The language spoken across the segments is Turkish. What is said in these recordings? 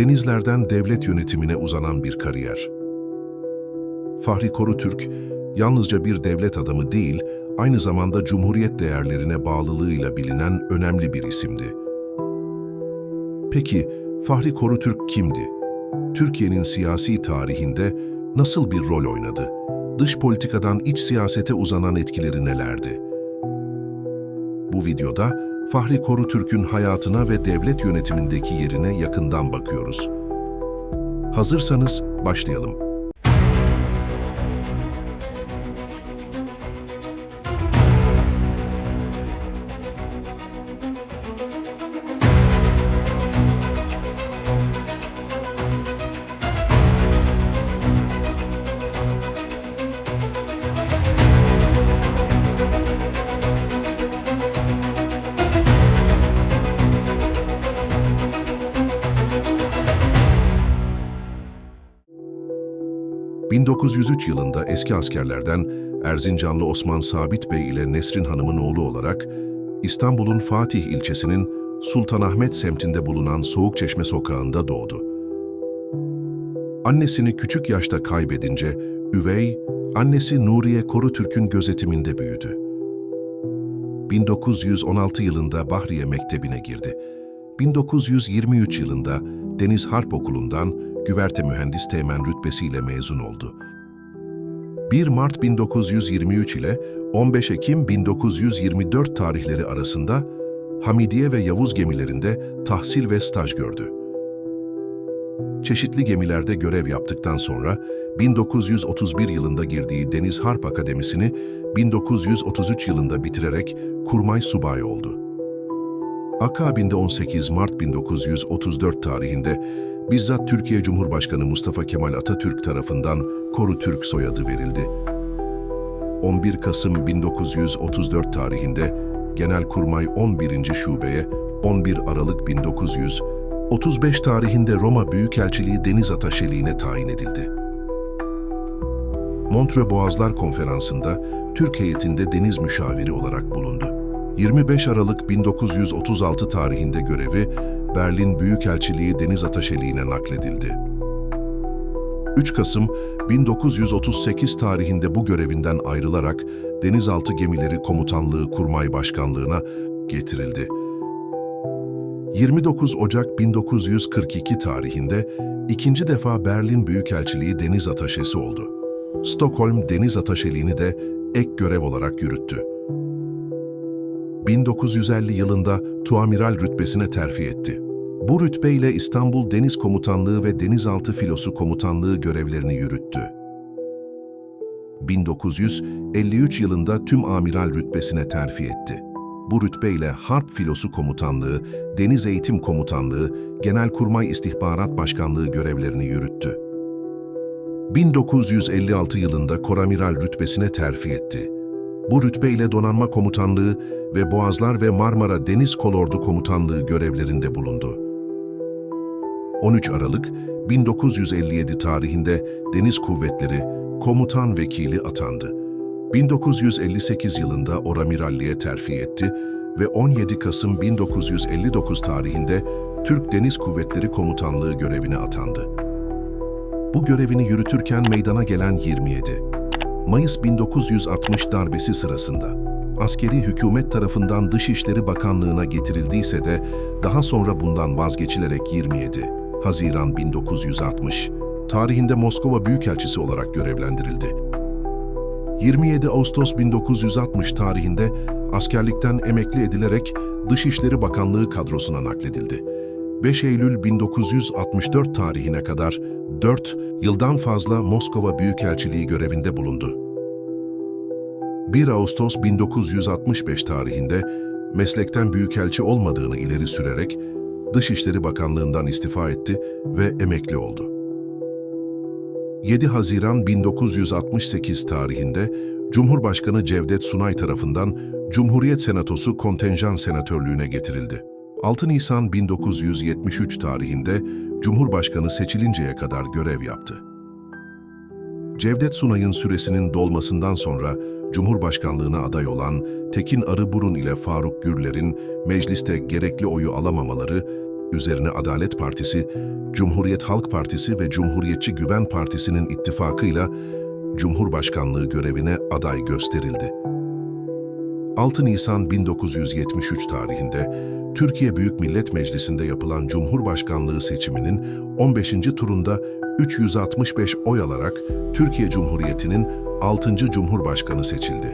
denizlerden devlet yönetimine uzanan bir kariyer. Fahri Korutürk, yalnızca bir devlet adamı değil, aynı zamanda Cumhuriyet değerlerine bağlılığıyla bilinen önemli bir isimdi. Peki, Fahri Korutürk kimdi? Türkiye'nin siyasi tarihinde nasıl bir rol oynadı? Dış politikadan iç siyasete uzanan etkileri nelerdi? Bu videoda Fahri Korutürk'ün hayatına ve devlet yönetimindeki yerine yakından bakıyoruz. Hazırsanız başlayalım. 1903 yılında eski askerlerden Erzincanlı Osman Sabit Bey ile Nesrin Hanım'ın oğlu olarak İstanbul'un Fatih ilçesinin Sultanahmet semtinde bulunan Soğukçeşme sokağında doğdu. Annesini küçük yaşta kaybedince üvey, annesi Nuriye Korutürk'ün gözetiminde büyüdü. 1916 yılında Bahriye Mektebi'ne girdi. 1923 yılında Deniz Harp Okulu'ndan güverte mühendis teğmen rütbesiyle mezun oldu. 1 Mart 1923 ile 15 Ekim 1924 tarihleri arasında Hamidiye ve Yavuz gemilerinde tahsil ve staj gördü. Çeşitli gemilerde görev yaptıktan sonra 1931 yılında girdiği Deniz Harp Akademisi'ni 1933 yılında bitirerek kurmay subayı oldu. Akabinde 18 Mart 1934 tarihinde bizzat Türkiye Cumhurbaşkanı Mustafa Kemal Atatürk tarafından Koru Türk soyadı verildi. 11 Kasım 1934 tarihinde Genelkurmay 11. Şube'ye 11 Aralık 1935 tarihinde Roma Büyükelçiliği Deniz Ataşeliğine tayin edildi. Montreux Boğazlar Konferansı'nda Türk heyetinde deniz müşaviri olarak bulundu. 25 Aralık 1936 tarihinde görevi Berlin Büyükelçiliği Deniz Ataşeliğine nakledildi. 3 Kasım 1938 tarihinde bu görevinden ayrılarak Denizaltı Gemileri Komutanlığı Kurmay Başkanlığına getirildi. 29 Ocak 1942 tarihinde ikinci defa Berlin Büyükelçiliği Deniz Ataşesi oldu. Stockholm Deniz Ataşeliğini de ek görev olarak yürüttü. 1950 yılında tuamiral rütbesine terfi etti. Bu rütbeyle İstanbul Deniz Komutanlığı ve Denizaltı Filosu Komutanlığı görevlerini yürüttü. 1953 yılında tüm amiral rütbesine terfi etti. Bu rütbeyle Harp Filosu Komutanlığı, Deniz Eğitim Komutanlığı, Genelkurmay İstihbarat Başkanlığı görevlerini yürüttü. 1956 yılında koramiral rütbesine terfi etti. Bu rütbeyle Donanma Komutanlığı ve Boğazlar ve Marmara Deniz Kolordu Komutanlığı görevlerinde bulundu. 13 Aralık 1957 tarihinde Deniz Kuvvetleri Komutan Vekili atandı. 1958 yılında Oramiralliğe terfi etti ve 17 Kasım 1959 tarihinde Türk Deniz Kuvvetleri Komutanlığı görevine atandı. Bu görevini yürütürken meydana gelen 27 Mayıs 1960 darbesi sırasında askeri hükümet tarafından Dışişleri Bakanlığı'na getirildiyse de daha sonra bundan vazgeçilerek 27 Haziran 1960 tarihinde Moskova Büyükelçisi olarak görevlendirildi. 27 Ağustos 1960 tarihinde askerlikten emekli edilerek Dışişleri Bakanlığı kadrosuna nakledildi. 5 Eylül 1964 tarihine kadar 4 yıldan fazla Moskova Büyükelçiliği görevinde bulundu. 1 Ağustos 1965 tarihinde meslekten büyükelçi olmadığını ileri sürerek Dışişleri Bakanlığından istifa etti ve emekli oldu. 7 Haziran 1968 tarihinde Cumhurbaşkanı Cevdet Sunay tarafından Cumhuriyet Senatosu kontenjan senatörlüğüne getirildi. 6 Nisan 1973 tarihinde Cumhurbaşkanı seçilinceye kadar görev yaptı. Cevdet Sunay'ın süresinin dolmasından sonra Cumhurbaşkanlığına aday olan Tekin Arıburun ile Faruk Gürler'in mecliste gerekli oyu alamamaları Üzerine Adalet Partisi, Cumhuriyet Halk Partisi ve Cumhuriyetçi Güven Partisi'nin ittifakıyla Cumhurbaşkanlığı görevine aday gösterildi. 6 Nisan 1973 tarihinde Türkiye Büyük Millet Meclisi'nde yapılan Cumhurbaşkanlığı seçiminin 15. turunda 365 oy alarak Türkiye Cumhuriyeti'nin 6. Cumhurbaşkanı seçildi.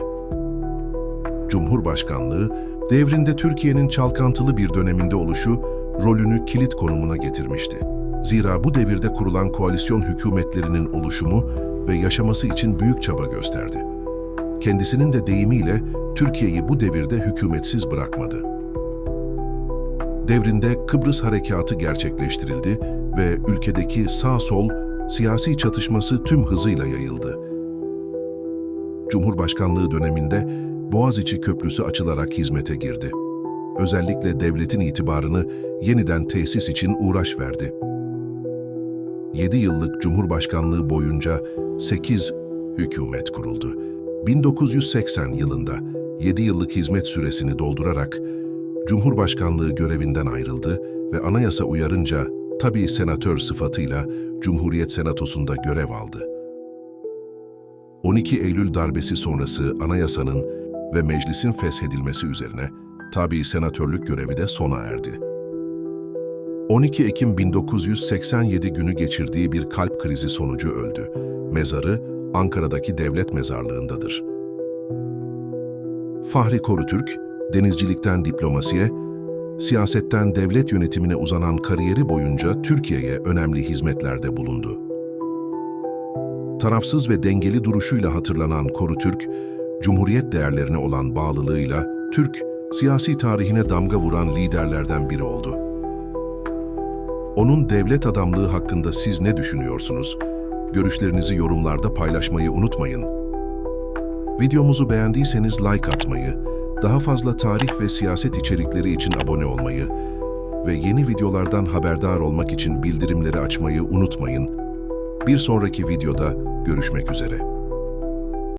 Cumhurbaşkanlığı, devrinde Türkiye'nin çalkantılı bir döneminde oluşu rolünü kilit konumuna getirmişti. Zira bu devirde kurulan koalisyon hükümetlerinin oluşumu ve yaşaması için büyük çaba gösterdi. Kendisinin de deyimiyle Türkiye'yi bu devirde hükümetsiz bırakmadı. Devrinde Kıbrıs Harekatı gerçekleştirildi ve ülkedeki sağ-sol siyasi çatışması tüm hızıyla yayıldı. Cumhurbaşkanlığı döneminde Boğaziçi Köprüsü açılarak hizmete girdi. Özellikle devletin itibarını yeniden tesis için uğraş verdi. 7 yıllık Cumhurbaşkanlığı boyunca 8 hükümet kuruldu. 1980 yılında 7 yıllık hizmet süresini doldurarak Cumhurbaşkanlığı görevinden ayrıldı ve anayasa uyarınca tabii senatör sıfatıyla Cumhuriyet Senatosu'nda görev aldı. 12 Eylül darbesi sonrası anayasanın ve meclisin feshedilmesi üzerine tabii senatörlük görevi de sona erdi. 12 Ekim 1987 günü geçirdiği bir kalp krizi sonucu öldü. Mezarı Ankara'daki devlet mezarlığındadır. Fahri Korutürk, denizcilikten diplomasiye, siyasetten devlet yönetimine uzanan kariyeri boyunca Türkiye'ye önemli hizmetlerde bulundu. Tarafsız ve dengeli duruşuyla hatırlanan Korutürk, Cumhuriyet değerlerine olan bağlılığıyla Türk siyasi tarihine damga vuran liderlerden biri oldu. Onun devlet adamlığı hakkında siz ne düşünüyorsunuz? Görüşlerinizi yorumlarda paylaşmayı unutmayın. Videomuzu beğendiyseniz like atmayı, daha fazla tarih ve siyaset içerikleri için abone olmayı ve yeni videolardan haberdar olmak için bildirimleri açmayı unutmayın. Bir sonraki videoda görüşmek üzere.